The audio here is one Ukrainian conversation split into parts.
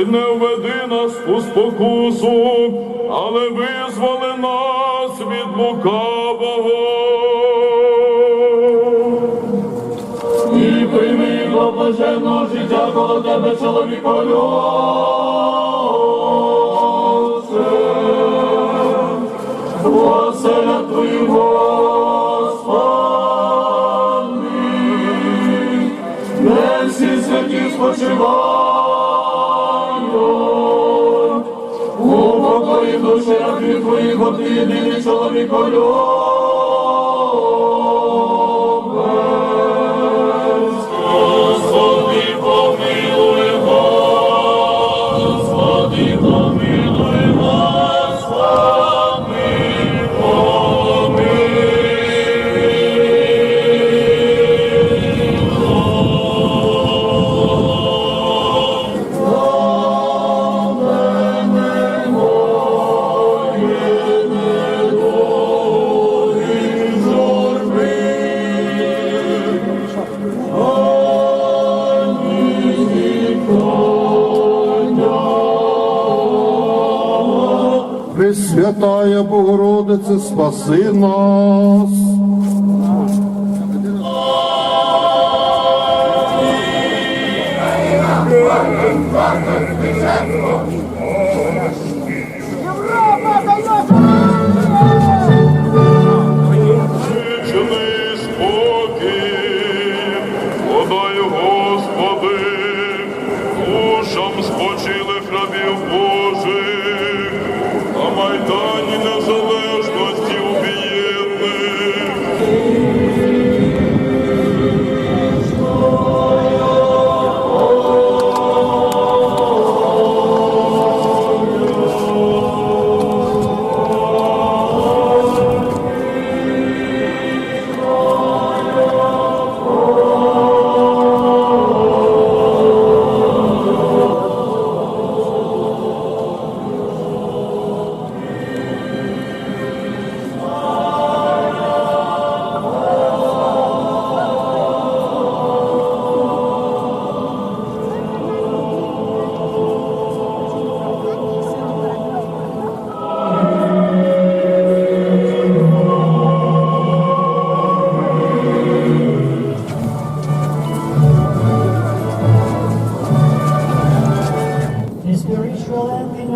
і не введи нас у спокусу, але визволи нас від лукавого. І прийми до блаженного життя коло тебе, чоловіко Оселя Твої, Господи, де всі святі спочивають, покої душі твої години, бо Ти єдиний чоловіко Господи, помилуй, Господи, помилуй, Пресвятая Богородице, спаси нас.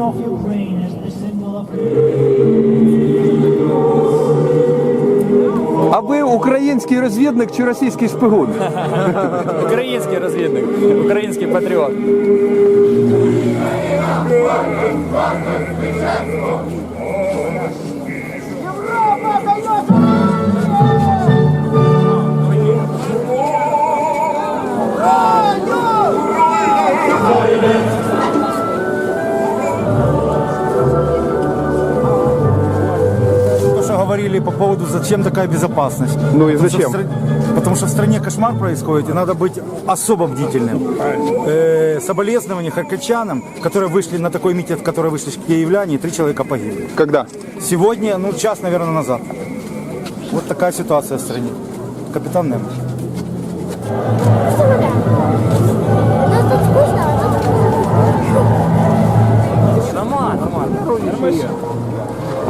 Of Ukraine as the symbol of А ви український розвідник чи російський шпигун? Український розвідник, український патріот. Что говорили по поводу, зачем такая безопасность. Ну и Потому что зачем? в стра- Потому что в стране кошмар происходит, и надо быть особо бдительным. Э, соболезнования харьковчанам, которые вышли на такой митинг, в который вышли киевляне, и три человека погибли. Когда? Сегодня, ну, час, наверное, назад. Вот такая ситуация в стране. Капитан Немо.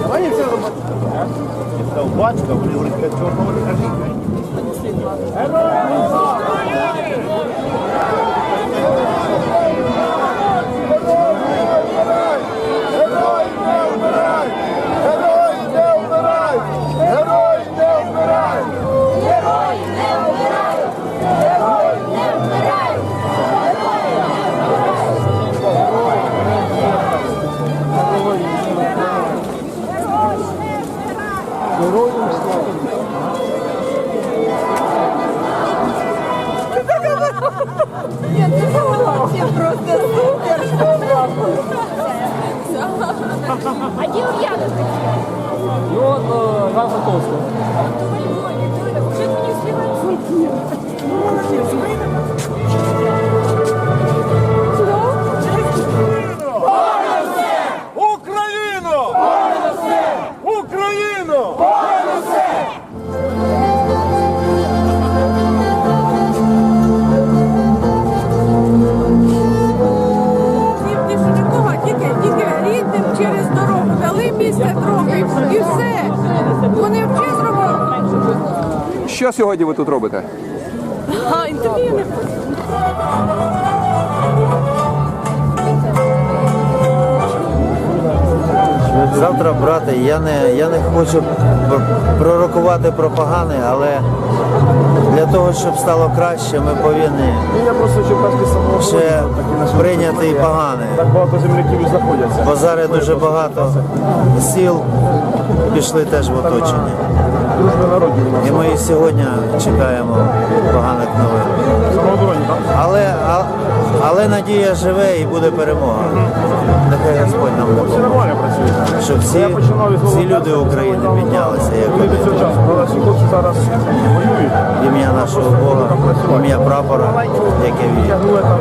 Нас тут скучно, а тут Нормально, нормально. Нет, ну это вообще просто супер! А где Ульяновка? Ну от е, Іван Що сьогодні ви тут робите? А, інтерв'ю не Завтра, брате, я не, я не хочу пророкувати про погане, але для того, щоб стало краще, ми повинні ще прийняти і погане. Так багато земляків знаходяться. Бо зараз дуже багато сіл пішли теж в оточення. І ми сьогодні чекаємо поганих новин. Але, але надія живе і буде перемога. Нехай Господь нам допоможе. Щоб всі, всі люди України піднялися як ім'я нашого Бога, ім'я прапора, яке там